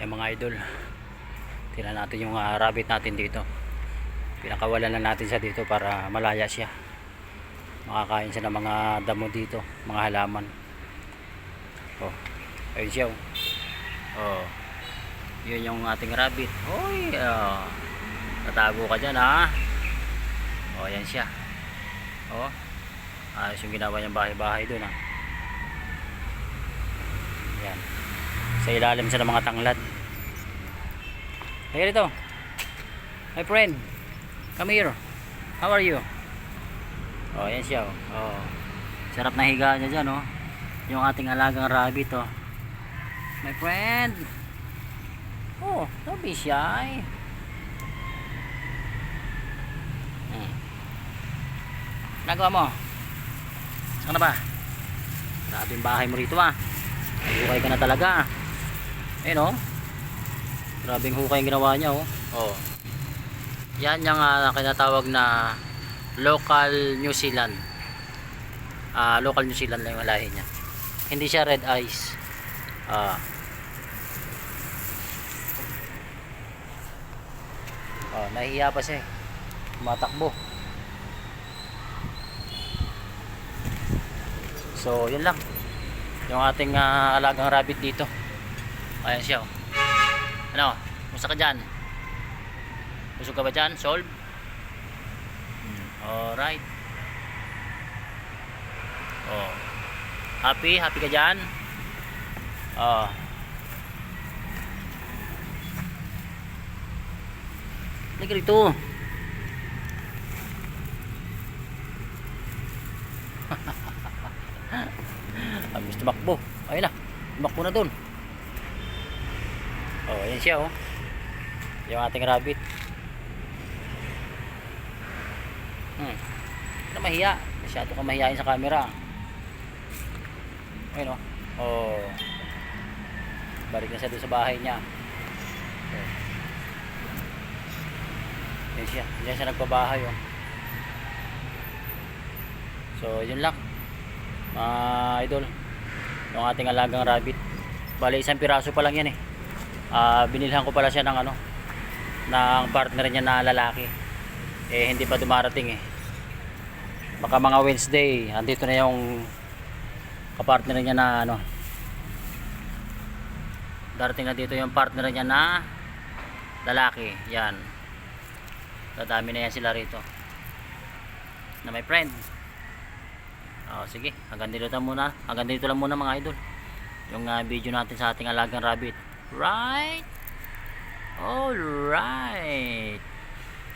Yung mga idol. Tingnan natin yung ah, rabbit natin dito. Pinakawalan na natin siya dito para malaya siya. Makakain siya ng mga damo dito, mga halaman. Oh, ayun siya. Oh. oh. Yun yung ating rabbit. Hoy, oh. Tatago ka dyan ha. Oh, yan siya. Oh. Ayos yung ginawa niyang bahay-bahay doon ha. Yan. Sa ilalim siya ng mga tanglad. Hey dito. My friend. Come here. How are you? Oh, yan siya oh. oh. Sarap na higa niya dyan oh. Yung ating alagang rabbit oh. My friend. Oh, don't be shy. Hmm. Nagawa mo? Saan na ba? Grabe yung bahay mo rito ah. Hukay ka na talaga. Ayun oh. Grabing hukay yung ginawa niya oh. Oh. Yan yung uh, kinatawag na local New Zealand. Ah, local New Zealand lang yung lahi niya. Hindi siya red eyes. Ah. Oh, nahihiya pa siya eh. Tumatakbo. So, yun lang. Yung ating ah, alagang rabbit dito. Ayan siya. oh. Ano? Musta ka dyan? Busog ka ba dyan? Solve? Hmm, Alright. Oh. Happy? Happy ka dyan? Oh. Halika rito. Ang gusto makbo. Ayun na. Makbo na dun. Oh, ayan siya oh. Yung ating rabbit. Hmm. Ano mahiya? Masyado ka mahihain sa camera. Ayun oh. Oh. Balik na siya doon sa bahay niya. Oh. Yan siya. Yan siya nagpabahay oh. So, yun lang. Mga idol. Yung ating alagang rabbit. Bali, isang piraso pa lang yan eh. Ah, binilhan ko pala siya ng ano ng partner niya na lalaki. Eh hindi pa dumarating eh. Baka mga Wednesday andito na yung kapartner niya na ano. Darating na dito yung partner niya na lalaki. Yan. Dadami na yan sila rito. Na my friend. Oh, sige. Hanggang dito lang muna. Hanggang dito lang muna mga idol. Yung ah, video natin sa ating alagang rabbit right? All right.